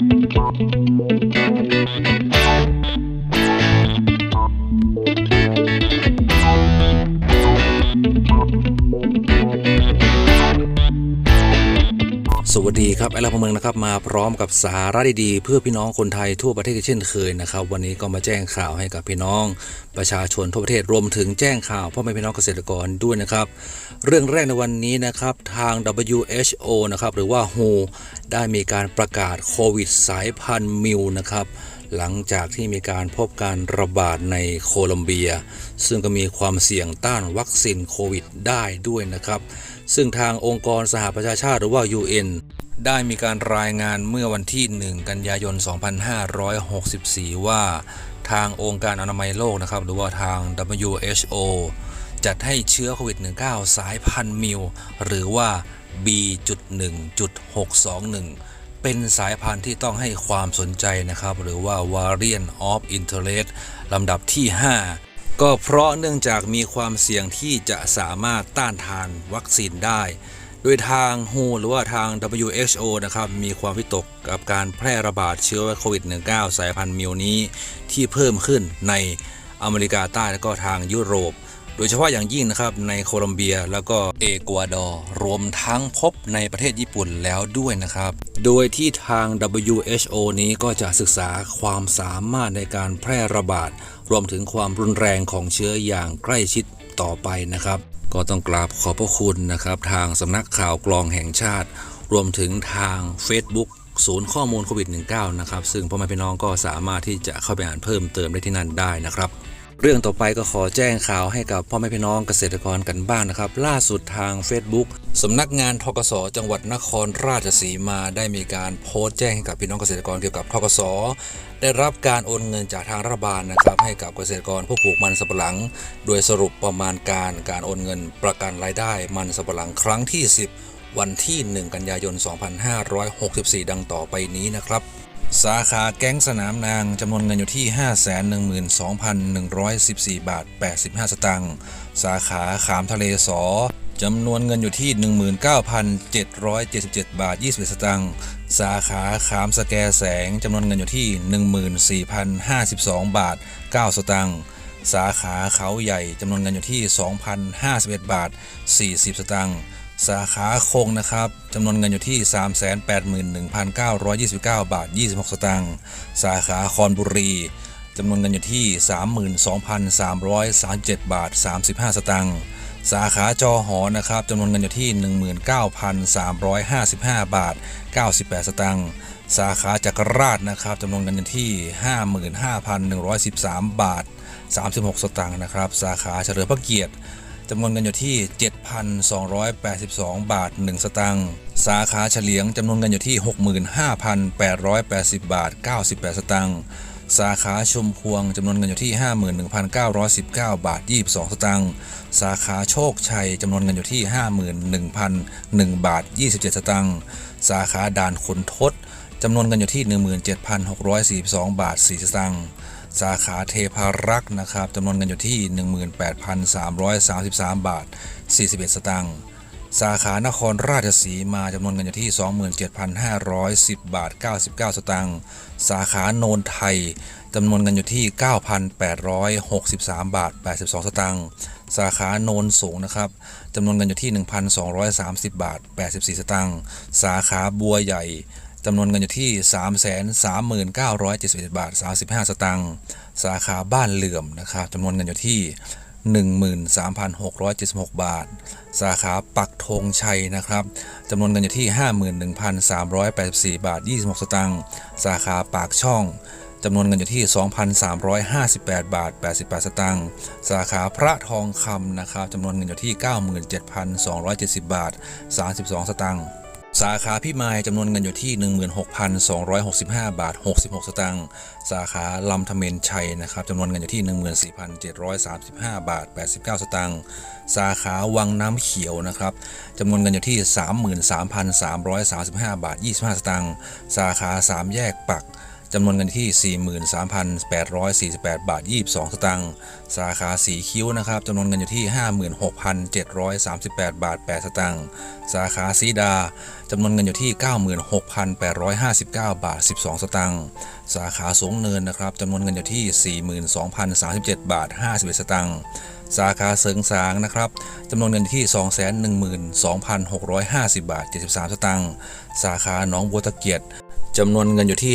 ส วัสดีครับไอลาพเมืองนะครับมาพร้อมกับสาระดีๆ เพื่อพี่น้องคนไทยทั่วประเทศเช่นเคยนะครับ วันนี้ก็มาแจ้งข่าวให้กับพี่น้อง ประชาชนทั่วประเทศรวมถึงแจ้งข่าวพ่อแม่พี่น้องเกษตรกรด้วยนะครับ เรื่องแรกในวันนี้นะครับทาง WHO นะครับหรือว่า WHO ได้มีการประกาศโควิดสายพันธุ์มิวนะครับหลังจากที่มีการพบการระบาดในโคลอมเบีย ซึ่งก็มีความเสี่ยงต้านวัคซีนโควิดได้ด้วยนะครับ ซึ่งทางองค์กรสหประชาชาติหรือว่า UN ได้มีการรายงานเมื่อวันที่ 1 กันยายน 2564 ว่าทางองค์การอนามัยโลกนะครับหรือว่าทาง WHO จัดให้เชื้อโควิด -19 สายพันธุ์มิวหรือว่า B.1.621 เป็นสายพันธุ์ที่ต้องให้ความสนใจนะครับ หรือว่า Variant of Interest ลำดับที่ 5 ก็เพราะเนื่องจากมีความเสี่ยงที่จะสามารถต้านทานวัคซีนได้ โดยทาง WHO หรือว่าทาง WHO นะครับ มีความวิตกกับการแพร่ระบาดเชื้อโควิด -19 สายพันธุ์มิวนี้ที่เพิ่มขึ้นในอเมริกาใต้และก็ทางยุโรป โดยเฉพาะอย่างยิ่งนะครับในโคลอมเบียแล้วก็เอกวาดอร์รวมทั้งพบในประเทศญี่ปุ่นแล้วด้วยนะครับ โดยที่ทาง WHO นี้ก็จะศึกษาความสามารถในการแพร่ระบาด รวมถึงความรุนแรงของเชื้ออย่างใกล้ชิดต่อไปนะครับ ก็ต้องกราบขอบพระคุณนะครับ ทางสำนักข่าวกรองแห่งชาติ รวมถึงทาง Facebook ศูนย์ข้อมูลโควิด -19 นะครับ ซึ่งพ่อแม่พี่น้องก็สามารถที่จะเข้าไปอ่านเพิ่มเติมได้ที่นั่นได้นะครับ เรื่องต่อไปก็ขอแจ้งข่าวให้กับพ่อแม่พี่น้องเกษตรกรกันบ้างนะครับ ล่าสุดทาง Facebook สำนักงานทกสจังหวัดนครราชสีมาได้มีการโพสต์แจ้งให้กับพี่น้องเกษตรกรเกี่ยวกับทกสได้รับการโอนเงินจากทางรัฐบาลนะครับ ให้กับเกษตรกรผู้ปลูกมันสำปะหลัง โดยสรุปประมาณการการโอนเงินประกันรายได้มันสำปะหลังครั้งที่ 10 วันที่ 1 กันยายน 2564 ดังต่อไปนี้นะครับ สาขาแก๊งสนามนางจำนวนเงินอยู่ที่ 512,114 บาท 85 สตางค์ สาขาขามทะเลสอจำนวนเงินอยู่ที่ 19,777 บาท 21 สตางค์ สาขาขามสแกแสงจำนวนเงินอยู่ที่ 14,052 บาท 9 สตางค์ สาขาเขาใหญ่จำนวนเงินอยู่ที่ 2,051 บาท 40 สตางค์ สาขาคงนะครับจำนวนเงินอยู่ที่ 381,929 บาท 26 สตางค์สาขาคอนบุรีจำนวนเงินอยู่ที่ 32,337 บาท 35 สตางค์สาขาจอหอนะครับจำนวนเงินอยู่ที่ 19,355 บาท 98 สตางค์สาขาจักรราชนะครับจำนวนเงินอยู่ที่ 55,113 บาท 36 สตางค์นะครับ สาขาเฉลิมพระเกียรติ จำนวนเงินอยู่ที่ 7,282 บาท 1 สตางค์ สาขาเฉลียงจำนวนเงินอยู่ที่ 65,880 บาท 98 สตางค์ สาขาชุมพวงจำนวนเงินอยู่ที่ 51,919 บาท 22 สตางค์ สาขาโชคชัยจำนวนเงินอยู่ที่ 51,001 บาท 27 สตางค์ สาขาด่านขุนทดจำนวนเงินอยู่ที่ 17,642 บาท 4 สตางค์ สาขาเทพารักษ์นะครับจำนวนเงินอยู่ที่ 18,333 บาท 41 สตางค์สาขานครราชสีมาจำนวนเงินอยู่ที่ 27,510 บาท 99 สตางค์สาขาโนนไทยจำนวนเงินอยู่ที่ 9,863 บาท 82 สตางค์สาขาโนนสูงนะครับจำนวนเงินอยู่ที่ 1,230 บาท 84 สตางค์สาขาบัวใหญ่ จำนวนเงินอยู่ที่ 339,71 บาท 35 สตางค์ สาขาบ้านเหลื่อมนะครับจำนวนเงินอยู่ที่13,676 บาท สาขาปักธงชัยนะครับจำนวนเงินอยู่ที่ 51,384 บาท 26 สตางค์ สาขาปากช่องจำนวนเงินอยู่ที่ 2,358 บาท 88 สตางค์ สาขาพระทองคำนะครับจำนวนเงินอยู่ที่ 97,270 บาท 32 สตางค์ สาขาพิมายจำนวนเงินอยู่ที่ 16,265 บาท 66 สตางค์ สาขาลำธเมนชัยนะครับจำนวนเงินอยู่ที่ 14,735 บาท 89 สตางค์ สาขาวังน้ำเขียวนะครับจำนวนเงินอยู่ที่ 33,335 บาท 25 สตางค์ สาขาสามแยกปัก จำนวนเงินที่ 43,848 บาท 22 สตางค์ สาขาสีคิ้วนะครับจำนวนเงินอยู่ที่ 56,738 บาท 8 สตางค์ สาขาสีดาจำนวนเงินอยู่ที่ 96,859 บาท 12 สตางค์ สาขาสูงเนินนะครับจำนวนเงินอยู่ที่ 42,037 บาท 51 สตางค์สาขาเสริงสางนะครับจำนวนเงินที่ 212,650 บาท 73 สตางค์ สาขาหนองบัวตะเกียรติ จำนวนเงินอยู่ที่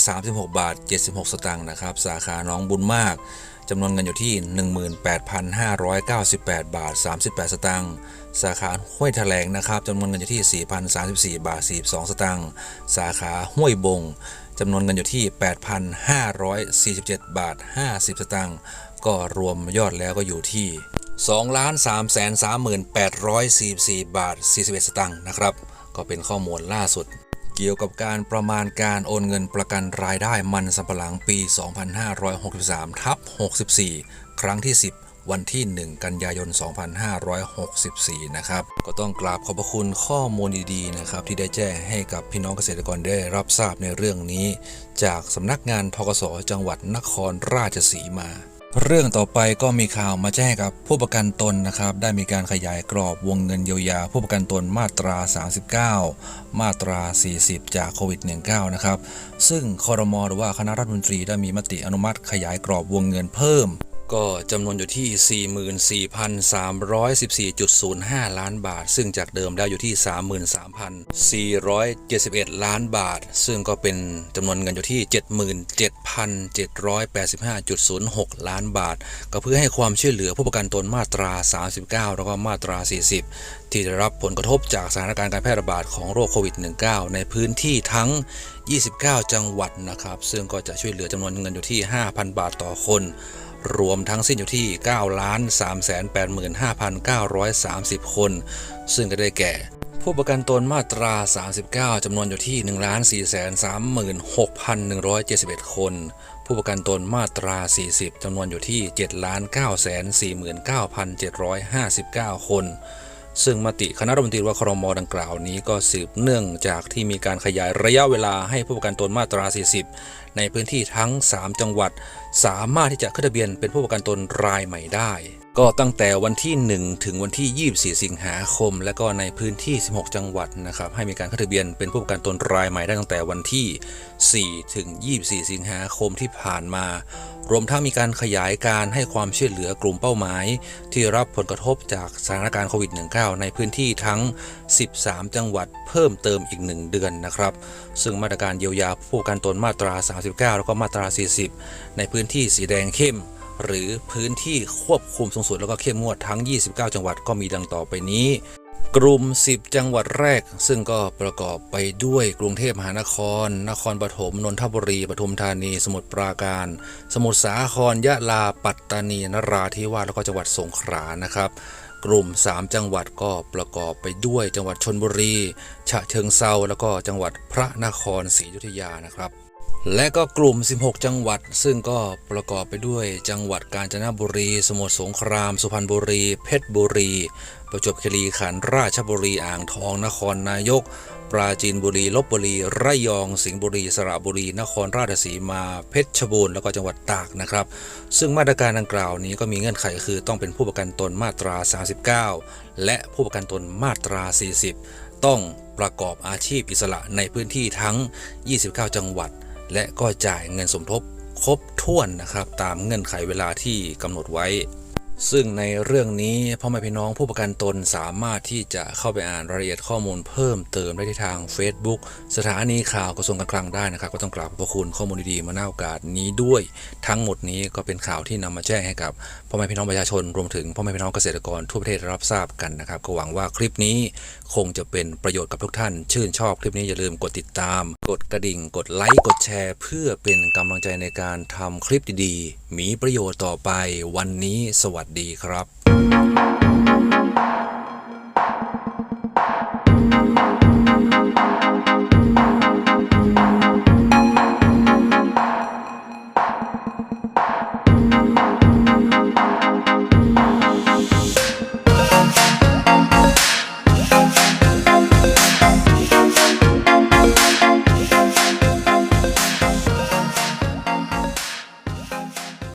136 บาท 76 สตางค์นะครับ สาขาหนองบุญมากจำนวนเงินอยู่ที่ 18,598 บาท 38 สตางค์ สาขาห้วยแถลงนะครับจำนวนเงินอยู่ที่ 4,034 บาท 42 สตางค์ สาขาห้วยบงจำนวนเงินอยู่ที่ 8,547 บาท 50 สตางค์ ก็รวมยอดแล้วก็อยู่ที่ 2 3 3 8 4 4 บาท 41 สตางค์นะครับ ก็เป็นข้อมูลล่าสุด เกี่ยวกับการประมาณการโอนเงินประกันรายได้มันสำปะหลังปี 2563ทับ64 ครั้งที่ 10วันที่ 1 กันยายน 2564 นะครับ ก็ต้องกราบขอบพระคุณข้อมูลดีๆ นะครับ ที่ได้แจ้งให้กับพี่น้องเกษตรกรได้รับทราบในเรื่องนี้ จากสำนักงานทกสจังหวัดนครราชสีมา เรื่องต่อไปก็มีข่าวมาแจ้งกับผู้ประกันตนนะครับ ได้มีการขยายกรอบวงเงินเยียวยา ผู้ประกันตนมาตรา 39 มาตรา 40 จากโควิด -19 นะครับ ซึ่งคอรมอหรือว่าคณะรัฐมนตรีได้มีมติอนุมัติขยายกรอบวงเงินเพิ่ม ก็จำนวนอยู่ที่ 44,314.05 ล้านบาท ซึ่งจากเดิมได้อยู่ที่ 33,471 ล้านบาท ซึ่งก็เป็นจำนวนเงินอยู่ที่ 77,785.06 ล้านบาท ก็เพื่อให้ความช่วยเหลือผู้ประกันตนมาตรา 39 แล้วก็มาตรา 40 ที่ได้รับผลกระทบจากสถานการณ์การแพร่ระบาดของโรคโควิด -19 ในพื้นที่ทั้ง 29 จังหวัดนะครับ ซึ่งก็จะช่วยเหลือจำนวนเงินอยู่ที่ 5,000 บาทต่อคน รวมทั้งสิ้นอยู่ที่ 9 3 8 5 9 3 0 คน ซึ่งก็ได้แก่ ผู้ประกันตนมาตรา 39 จำนวนอยู่ที่ 1 4 3 6 1 7 1 คน ผู้ประกันตนมาตรา 40 จำนวนอยู่ที่ 7 9 4 9 7 5 9 คน ซึ่งมติคณะรัฐมนตรีว่าครมดังกล่าวนี้ก็สืบเนื่องจากที่มีการขยายระยะเวลาให้ผู้ประกันตนมาตรา 40 ในพื้นที่ทั้ง 3 จังหวัด สามารถที่จะขึ้นทะเบียนเป็นผู้ประกันตนรายใหม่ได้ ก็ตั้งแต่วันที่ 1 ถึงวันที่ 24 สิงหาคม และก็ในพื้นที่ 16 จังหวัดนะครับให้มีการขึ้นทะเบียนเป็นผู้ประกันตนรายใหม่ได้ตั้งแต่วันที่ 4 ถึง 24 สิงหาคมที่ผ่านมา รวมทั้งมีการขยายการให้ความช่วยเหลือกลุ่มเป้าหมาย ที่รับผลกระทบจากสถานการณ์โควิด -19 ในพื้นที่ทั้ง 13 จังหวัดเพิ่มเติมอีก 1 เดือนนะครับซึ่งมาตรการเยียวยาผู้ประกันตนมาตรา 39 แล้วก็มาตรา 40 ในพื้นที่สีแดงเข้ม หรือพื้นที่ควบคุมสูงสุดแล้วก็เข้มงวดทั้ง 29 จังหวัดก็มีดังต่อไปนี้ กลุ่ม 10 จังหวัดแรก ซึ่งก็ประกอบไปด้วยกรุงเทพมหานคร นครปฐมนนทบุรีปทุมธานี สมุทรปราการ สมุทรสาครยะลาปัตตานีนราธิวาสแล้วก็จังหวัดสงขลานะครับกลุ่ม 3 จังหวัดก็ประกอบไปด้วยจังหวัดชนบุรี ฉะเชิงเซาแล้วก็จังหวัดพระนครศรีอยุธยานะครับ และก็กลุ่ม 16 จังหวัด ซึ่งก็ประกอบไปด้วยจังหวัดกาญจนบุรี สมุทรสงคราม สุพรรณบุรี เพชรบุรี ประจวบคีรีขันธ์ ราชบุรี อ่างทอง นครนายก ปราจีนบุรี ลบบุรี ระยอง สิงห์บุรี สระบุรี นครราชสีมา เพชรบูรณ์ แล้วก็จังหวัดตากนะครับ ซึ่งมาตรการดังกล่าวนี้ก็มีเงื่อนไขคือต้องเป็นผู้ประกันตนมาตรา 39 และผู้ประกันตนมาตรา 40 ต้องประกอบอาชีพอิสระในพื้นที่ทั้ง 29 จังหวัด และก็จ่ายเงินสมทบครบถ้วนนะครับ ตามเงื่อนไขเวลาที่กำหนดไว้ ซึ่งในเรื่องนี้พ่อแม่พี่น้องผู้ประกันตนสามารถที่จะเข้าไปอ่านรายละเอียดข้อมูลเพิ่มเติมได้ที่ทาง Facebook สถานีข่าวกระทรวงการคลังได้นะครับ ก็ต้องกราบขอบพระคุณข้อมูลดีๆมาหน้าโอกาสนี้ด้วย ทั้งหมดนี้ก็เป็นข่าวที่นำมาแจ้งให้กับพ่อแม่พี่น้องประชาชนรวมถึงพ่อแม่พี่น้องเกษตรกรทั่วประเทศรับทราบกันนะครับก็หวังว่าคลิปนี้คงจะเป็นประโยชน์กับทุกท่าน ชื่นชอบคลิปนี้อย่าลืมกดติดตาม กดกระดิ่ง กดไลค์ กดแชร์ เพื่อเป็นกำลังใจในการทำคลิปดีๆ มีประโยชน์ต่อไป วันนี้สวัสดีครับ